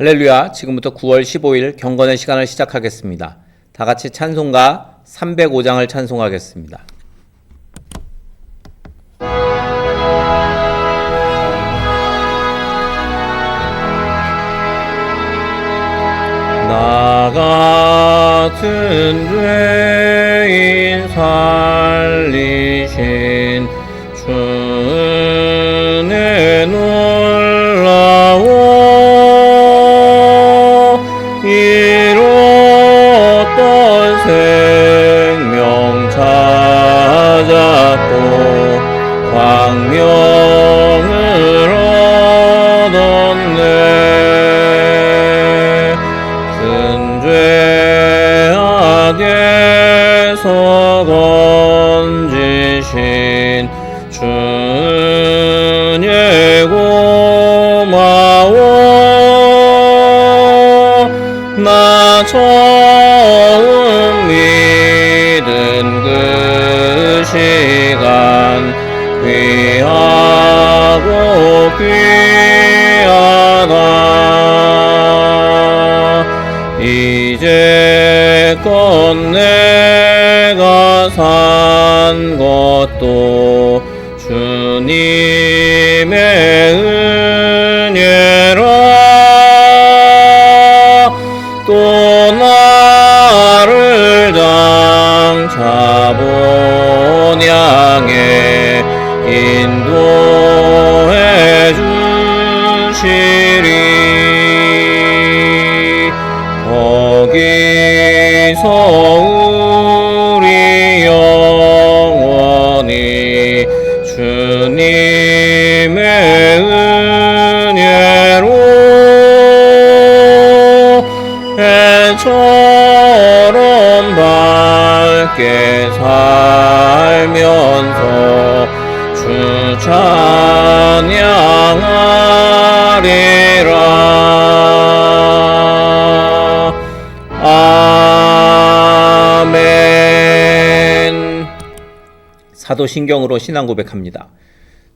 할렐루야. 지금부터 9월 15일 경건의 시간을 시작하겠습니다. 다 같이 찬송가 305장을 찬송하겠습니다. 나 같은 죄인 살리신 이제껏 내가 산 것도 주님의 은혜라 또 나를 본 주님의 은혜로 해처럼 밝게 살면서 주 찬양하리라 아멘 사도신경으로 신앙 고백합니다.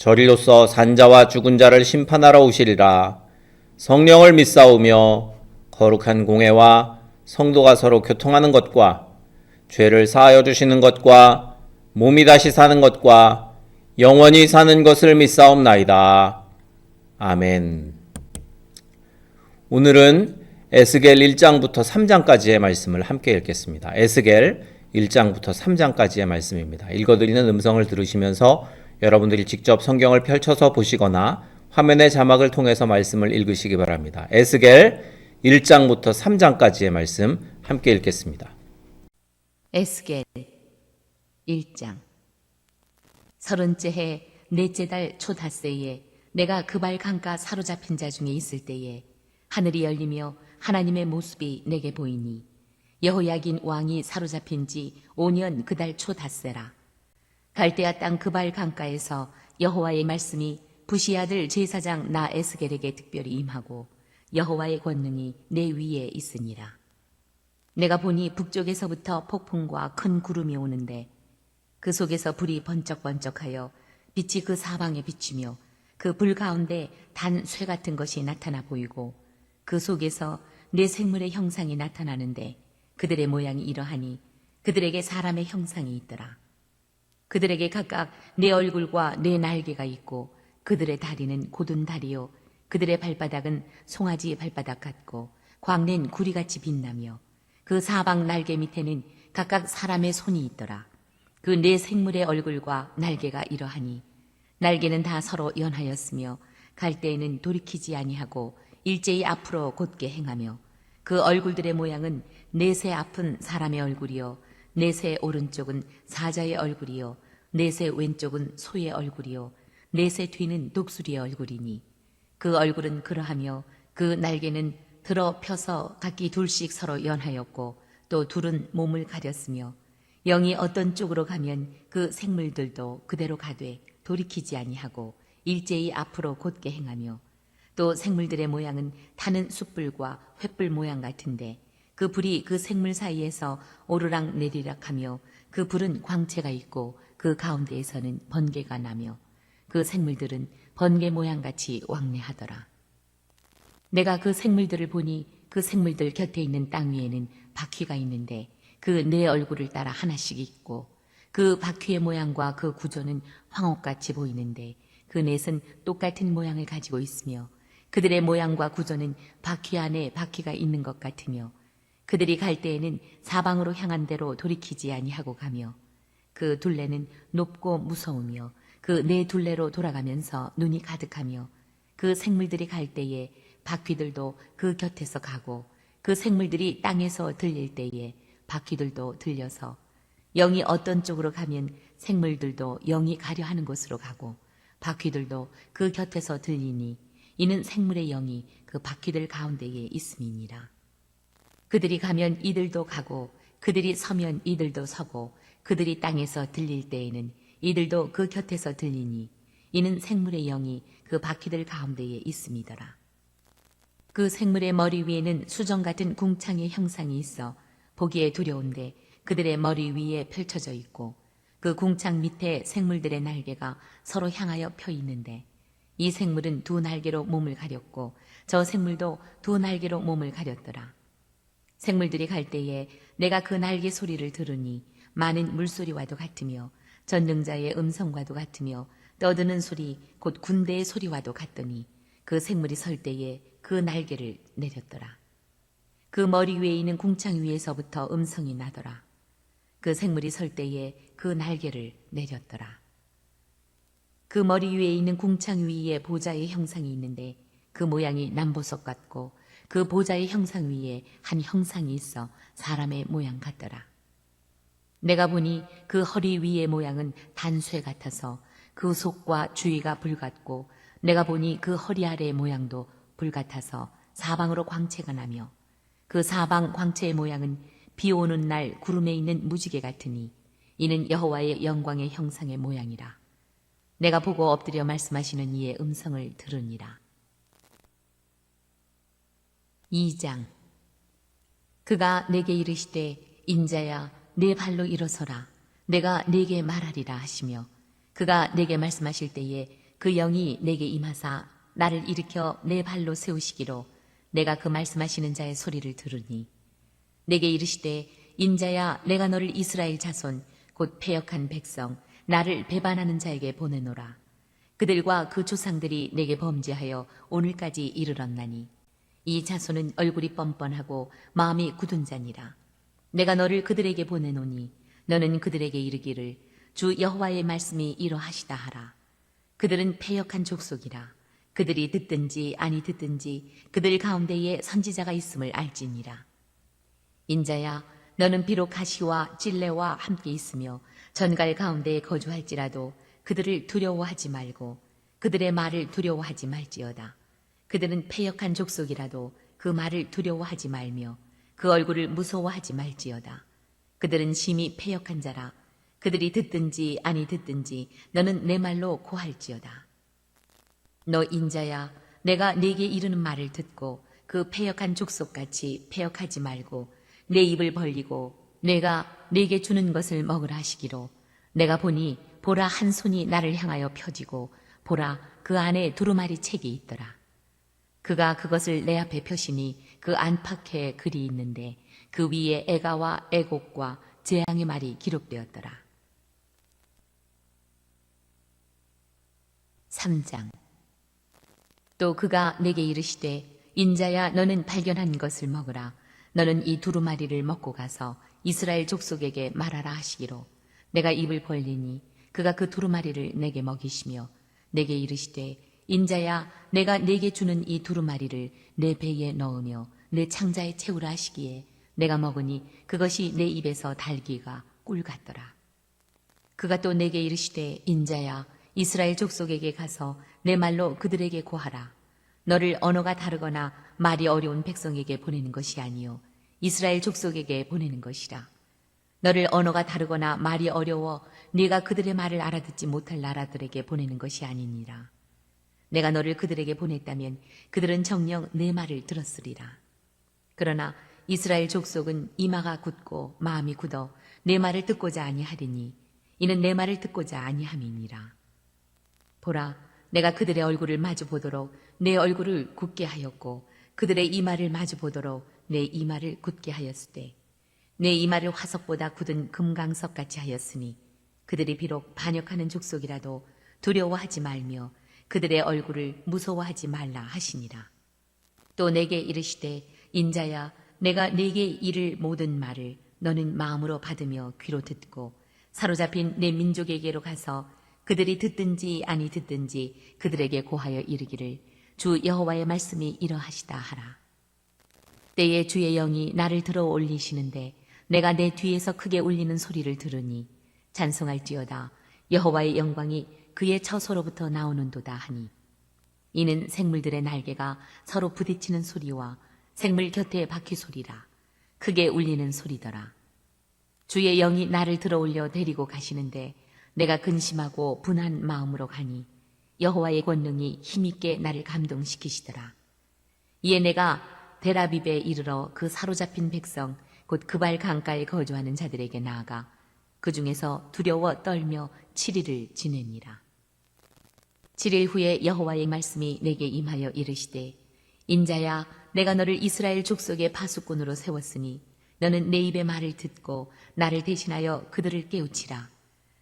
저리로서 산자와 죽은 자를 심판하러 오시리라. 성령을 믿사오며 거룩한 공회와 성도가 서로 교통하는 것과 죄를 사하여 주시는 것과 몸이 다시 사는 것과 영원히 사는 것을 믿사옵나이다. 아멘. 오늘은 에스겔 1장부터 3장까지의 말씀을 함께 읽겠습니다. 에스겔 1장부터 3장까지의 말씀입니다. 읽어드리는 음성을 들으시면서 여러분들이 직접 성경을 펼쳐서 보시거나 화면의 자막을 통해서 말씀을 읽으시기 바랍니다. 에스겔 1장부터 3장까지의 말씀 함께 읽겠습니다. 에스겔 1장 서른째 해 넷째 달 초닷새에 내가 그발 강가 사로잡힌 자 중에 있을 때에 하늘이 열리며 하나님의 모습이 내게 보이니 여호야긴 왕이 사로잡힌 지 5년 그달 초닷새라 갈대아 땅 그발 강가에서 여호와의 말씀이 부시 아들 제사장 나 에스겔에게 특별히 임하고 여호와의 권능이 내 위에 있으니라 내가 보니 북쪽에서부터 폭풍과 큰 구름이 오는데 그 속에서 불이 번쩍번쩍하여 빛이 그 사방에 비치며 그 불 가운데 단 쇠 같은 것이 나타나 보이고 그 속에서 내 생물의 형상이 나타나는데 그들의 모양이 이러하니 그들에게 사람의 형상이 있더라. 그들에게 각각 내 얼굴과 내 날개가 있고 그들의 다리는 곧은 다리요 그들의 발바닥은 송아지 발바닥 같고 광낸 구리같이 빛나며 그 사방 날개 밑에는 각각 사람의 손이 있더라. 그 네 생물의 얼굴과 날개가 이러하니 날개는 다 서로 연하였으며 갈 때에는 돌이키지 아니하고 일제히 앞으로 곧게 행하며 그 얼굴들의 모양은 넷의 앞은 사람의 얼굴이요 넷의 오른쪽은 사자의 얼굴이요. 넷의 왼쪽은 소의 얼굴이요. 넷의 뒤는 독수리의 얼굴이니. 그 얼굴은 그러하며 그 날개는 들어 펴서 각기 둘씩 서로 연하였고 또 둘은 몸을 가렸으며 영이 어떤 쪽으로 가면 그 생물들도 그대로 가되 돌이키지 아니하고 일제히 앞으로 곧게 행하며 또 생물들의 모양은 타는 숯불과 횃불 모양 같은데 그 불이 그 생물 사이에서 오르락 내리락 하며 그 불은 광채가 있고 그 가운데에서는 번개가 나며 그 생물들은 번개 모양같이 왕래하더라. 내가 그 생물들을 보니 그 생물들 곁에 있는 땅 위에는 바퀴가 있는데 그 네 얼굴을 따라 하나씩 있고 그 바퀴의 모양과 그 구조는 황옥같이 보이는데 그 넷은 똑같은 모양을 가지고 있으며 그들의 모양과 구조는 바퀴 안에 바퀴가 있는 것 같으며 그들이 갈 때에는 사방으로 향한 대로 돌이키지 아니하고 가며 그 둘레는 높고 무서우며 그 네 둘레로 돌아가면서 눈이 가득하며 그 생물들이 갈 때에 바퀴들도 그 곁에서 가고 그 생물들이 땅에서 들릴 때에 바퀴들도 들려서 영이 어떤 쪽으로 가면 생물들도 영이 가려 하는 곳으로 가고 바퀴들도 그 곁에서 들리니 이는 생물의 영이 그 바퀴들 가운데에 있음이니라. 그들이 가면 이들도 가고 그들이 서면 이들도 서고 그들이 땅에서 들릴 때에는 이들도 그 곁에서 들리니 이는 생물의 영이 그 바퀴들 가운데에 있음이더라. 그 생물의 머리 위에는 수정 같은 궁창의 형상이 있어 보기에 두려운데 그들의 머리 위에 펼쳐져 있고 그 궁창 밑에 생물들의 날개가 서로 향하여 펴 있는데 이 생물은 두 날개로 몸을 가렸고 저 생물도 두 날개로 몸을 가렸더라. 생물들이 갈 때에 내가 그 날개 소리를 들으니 많은 물소리와도 같으며 전능자의 음성과도 같으며 떠드는 소리 곧 군대의 소리와도 같더니 그 생물이 설 때에 그 날개를 내렸더라. 그 머리 위에 있는 궁창 위에서부터 음성이 나더라. 그 생물이 설 때에 그 날개를 내렸더라. 그 머리 위에 있는 궁창 위에 보좌의 형상이 있는데 그 모양이 남보석 같고 그 보좌의 형상 위에 한 형상이 있어 사람의 모양 같더라. 내가 보니 그 허리 위의 모양은 단쇠 같아서 그 속과 주위가 불같고 내가 보니 그 허리 아래의 모양도 불같아서 사방으로 광채가 나며 그 사방 광채의 모양은 비 오는 날 구름에 있는 무지개 같으니 이는 여호와의 영광의 형상의 모양이라. 내가 보고 엎드려 말씀하시는 이의 음성을 들으니라. 2장. 그가 내게 이르시되 인자야 내 발로 일어서라. 내가 내게 말하리라 하시며 그가 내게 말씀하실 때에 그 영이 내게 임하사 나를 일으켜 내 발로 세우시기로 내가 그 말씀하시는 자의 소리를 들으니 내게 이르시되 인자야 내가 너를 이스라엘 자손 곧 패역한 백성 나를 배반하는 자에게 보내노라. 그들과 그 조상들이 내게 범죄하여 오늘까지 이르렀나니 이 자손은 얼굴이 뻔뻔하고 마음이 굳은 자니라. 내가 너를 그들에게 보내노니 너는 그들에게 이르기를 주 여호와의 말씀이 이러하시다 하라. 그들은 패역한 족속이라. 그들이 듣든지 아니 듣든지 그들 가운데에 선지자가 있음을 알지니라. 인자야 너는 비록 가시와 찔레와 함께 있으며 전갈 가운데에 거주할지라도 그들을 두려워하지 말고 그들의 말을 두려워하지 말지어다. 그들은 패역한 족속이라도 그 말을 두려워하지 말며 그 얼굴을 무서워하지 말지어다. 그들은 심히 패역한 자라. 그들이 듣든지 아니 듣든지 너는 내 말로 고할지어다. 너 인자야 내가 네게 이르는 말을 듣고 그 패역한 족속같이 패역하지 말고 내 입을 벌리고 내가 네게 주는 것을 먹으라 하시기로 내가 보니 보라 한 손이 나를 향하여 펴지고 보라 그 안에 두루마리 책이 있더라 그가 그것을 내 앞에 펴시니 그 안팎에 글이 있는데 그 위에 애가와 애곡과 재앙의 말이 기록되었더라. 3장. 또 그가 내게 이르시되 인자야 너는 발견한 것을 먹으라. 너는 이 두루마리를 먹고 가서 이스라엘 족속에게 말하라 하시기로. 내가 입을 벌리니 그가 그 두루마리를 내게 먹이시며 내게 이르시되 인자야 내가 내게 주는 이 두루마리를 내 배에 넣으며 내 창자에 채우라 하시기에 내가 먹으니 그것이 내 입에서 달기가 꿀 같더라 그가 또 내게 이르시되 인자야 이스라엘 족속에게 가서 내 말로 그들에게 고하라 너를 언어가 다르거나 말이 어려운 백성에게 보내는 것이 아니요 이스라엘 족속에게 보내는 것이라. 너를 언어가 다르거나 말이 어려워 네가 그들의 말을 알아듣지 못할 나라들에게 보내는 것이 아니니라. 내가 너를 그들에게 보냈다면 그들은 정녕 내 말을 들었으리라. 그러나 이스라엘 족속은 이마가 굳고 마음이 굳어 내 말을 듣고자 아니하리니 이는 내 말을 듣고자 아니함이니라. 보라, 내가 그들의 얼굴을 마주 보도록 내 얼굴을 굳게 하였고 그들의 이마를 마주 보도록 내 이마를 굳게 하였으되 내 이마를 화석보다 굳은 금강석 같이 하였으니 그들이 비록 반역하는 족속이라도 두려워하지 말며 그들의 얼굴을 무서워하지 말라 하시니라. 또 내게 이르시되 인자야 내가 내게 이를 모든 말을 너는 마음으로 받으며 귀로 듣고 사로잡힌 내 민족에게로 가서 그들이 듣든지 아니 듣든지 그들에게 고하여 이르기를 주 여호와의 말씀이 이러하시다 하라. 때에 주의 영이 나를 들어 올리시는데 내가 내 뒤에서 크게 울리는 소리를 들으니 찬송할지어다 여호와의 영광이 그의 처소로부터 나오는도다 하니 이는 생물들의 날개가 서로 부딪히는 소리와 생물 곁에 바퀴 소리라. 크게 울리는 소리더라. 주의 영이 나를 들어올려 데리고 가시는데 내가 근심하고 분한 마음으로 가니 여호와의 권능이 힘있게 나를 감동시키시더라. 이에 내가 데라빕에 이르러 그 사로잡힌 백성 곧 그발 강가에 거주하는 자들에게 나아가 그 중에서 두려워 떨며 7일을 지내니라. 7일 후에 여호와의 말씀이 내게 임하여 이르시되 인자야 내가 너를 이스라엘 족속의 파수꾼으로 세웠으니 너는 내 입의 말을 듣고 나를 대신하여 그들을 깨우치라.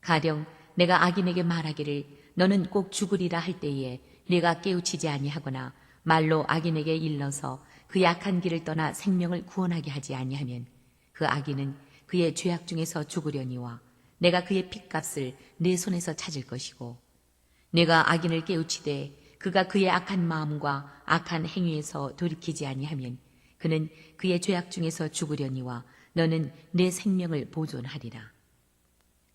가령 내가 악인에게 말하기를 너는 꼭 죽으리라 할 때에 네가 깨우치지 아니하거나 말로 악인에게 일러서 그 약한 길을 떠나 생명을 구원하게 하지 아니하면 그 악인은 그의 죄악 중에서 죽으려니와 내가 그의 핏값을 내 손에서 찾을 것이고 내가 악인을 깨우치되 그가 그의 악한 마음과 악한 행위에서 돌이키지 아니하면 그는 그의 죄악 중에서 죽으려니와 너는 내 생명을 보존하리라.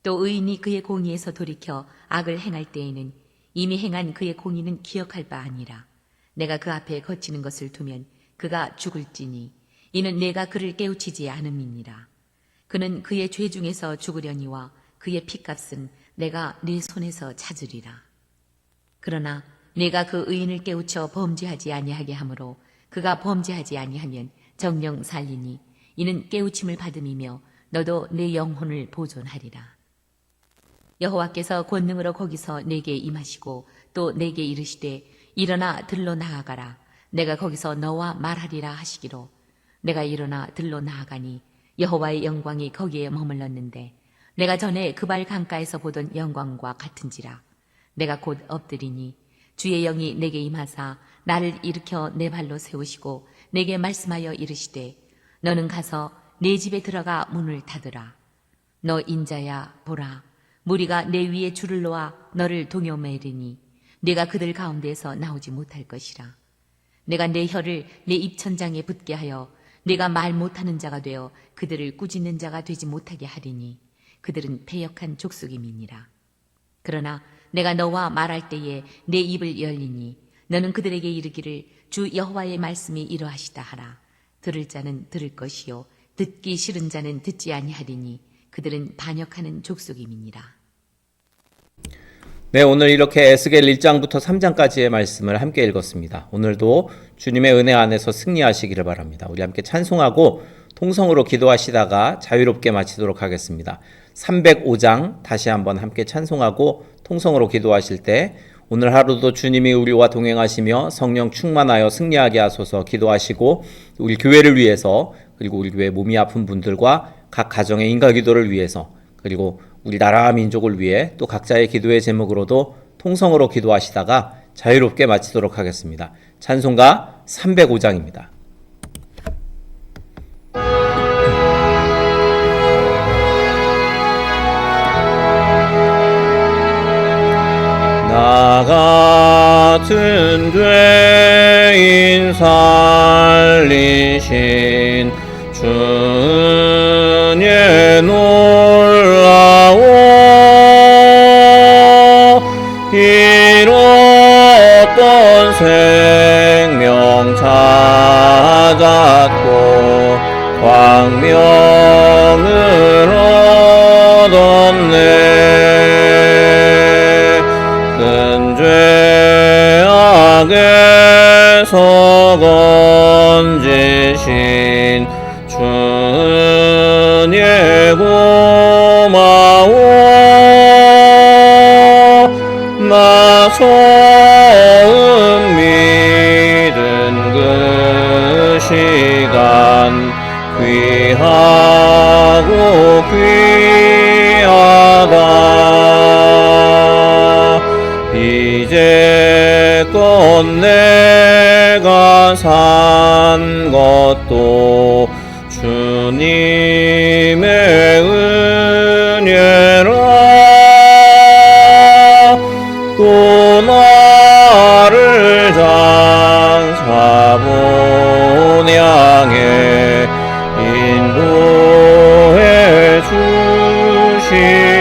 또 의인이 그의 공의에서 돌이켜 악을 행할 때에는 이미 행한 그의 공의는 기억할 바 아니라 내가 그 앞에 거치는 것을 두면 그가 죽을지니 이는 내가 그를 깨우치지 않음이니라. 그는 그의 죄 중에서 죽으려니와 그의 피값은 내가 네 손에서 찾으리라. 그러나 내가 그 의인을 깨우쳐 범죄하지 아니하게 하므로 그가 범죄하지 아니하면 정령 살리니 이는 깨우침을 받음이며 너도 내 영혼을 보존하리라. 여호와께서 권능으로 거기서 내게 임하시고 또 내게 이르시되 일어나 들로 나아가라. 내가 거기서 너와 말하리라 하시기로 내가 일어나 들로 나아가니 여호와의 영광이 거기에 머물렀는데 내가 전에 그발 강가에서 보던 영광과 같은지라 내가 곧 엎드리니 주의 영이 내게 임하사 나를 일으켜 내 발로 세우시고 내게 말씀하여 이르시되 너는 가서 내 집에 들어가 문을 닫으라. 너 인자야 보라. 무리가 내 위에 줄을 놓아 너를 동요매리니 네가 그들 가운데서 나오지 못할 것이라. 내가 내 혀를 내 입천장에 붙게 하여 내가 말 못하는 자가 되어 그들을 꾸짖는 자가 되지 못하게 하리니 그들은 패역한 족속임이니라. 그러나 내가 너와 말할 때에 내 입을 열리니 너는 그들에게 이르기를 주 여호와의 말씀이 이러하시다 하라. 들을 자는 들을 것이요 듣기 싫은 자는 듣지 아니하리니 그들은 반역하는 족속임이니라. 네, 오늘 이렇게 에스겔 1장부터 3장까지의 말씀을 함께 읽었습니다. 오늘도 주님의 은혜 안에서 승리하시기를 바랍니다. 우리 함께 찬송하고 통성으로 기도하시다가 자유롭게 마치도록 하겠습니다. 305장 다시 한번 함께 찬송하고 통성으로 기도하실 때 오늘 하루도 주님이 우리와 동행하시며 성령 충만하여 승리하게 하소서 기도하시고 우리 교회를 위해서 그리고 우리 교회 몸이 아픈 분들과 각 가정의 인가 기도를 위해서 그리고 우리 나라와 민족을 위해 또 각자의 기도의 제목으로도 통성으로 기도하시다가 자유롭게 마치도록 하겠습니다. 찬송가 305장입니다. 나 같은 죄인 살리신 주의 놀라워 이뤘던 새 찾았고 광명을 얻었네 지신 주은예 고마워 나 처음 믿은 그 시간 귀하고 귀하다. 이제껏 내가 산 것도 주님의 은혜라 또 나를 장사본 향해 인도해 주시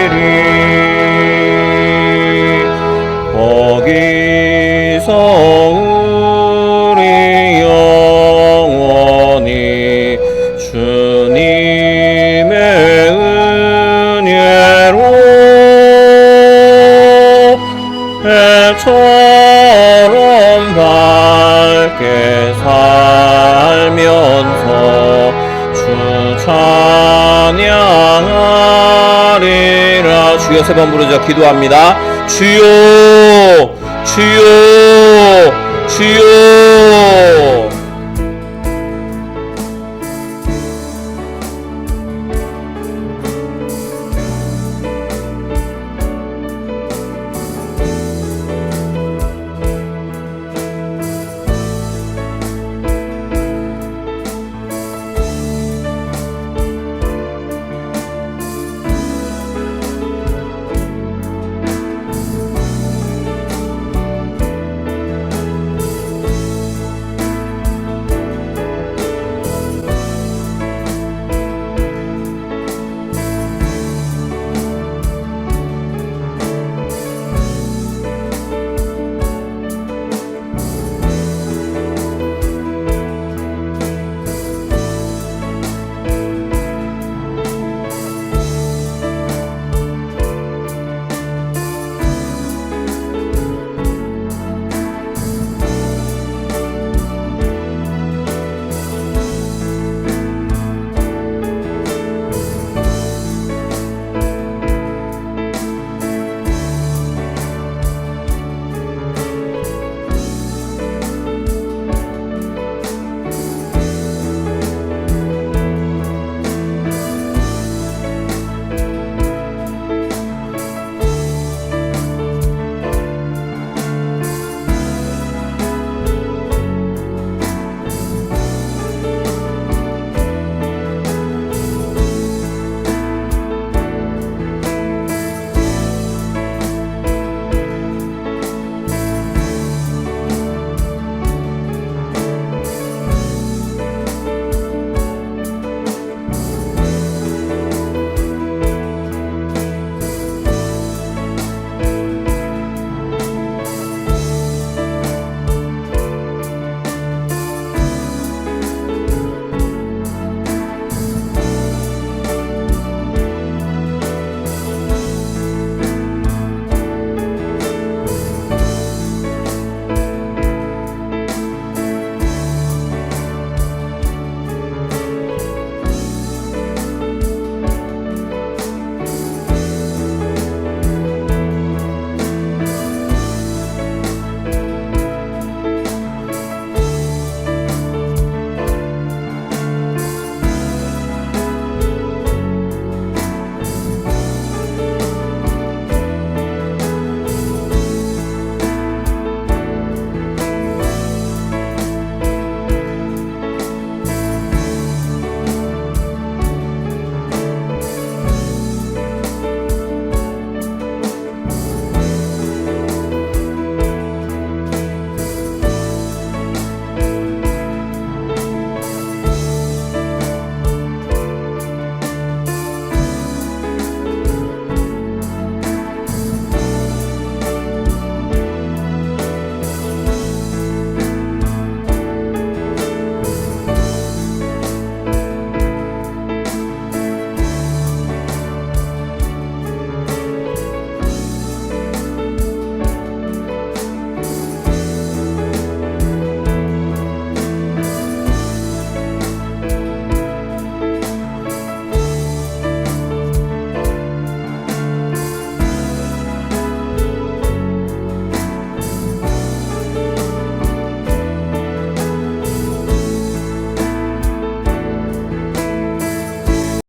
세 번 부르자 기도합니다. 주여 주여 주여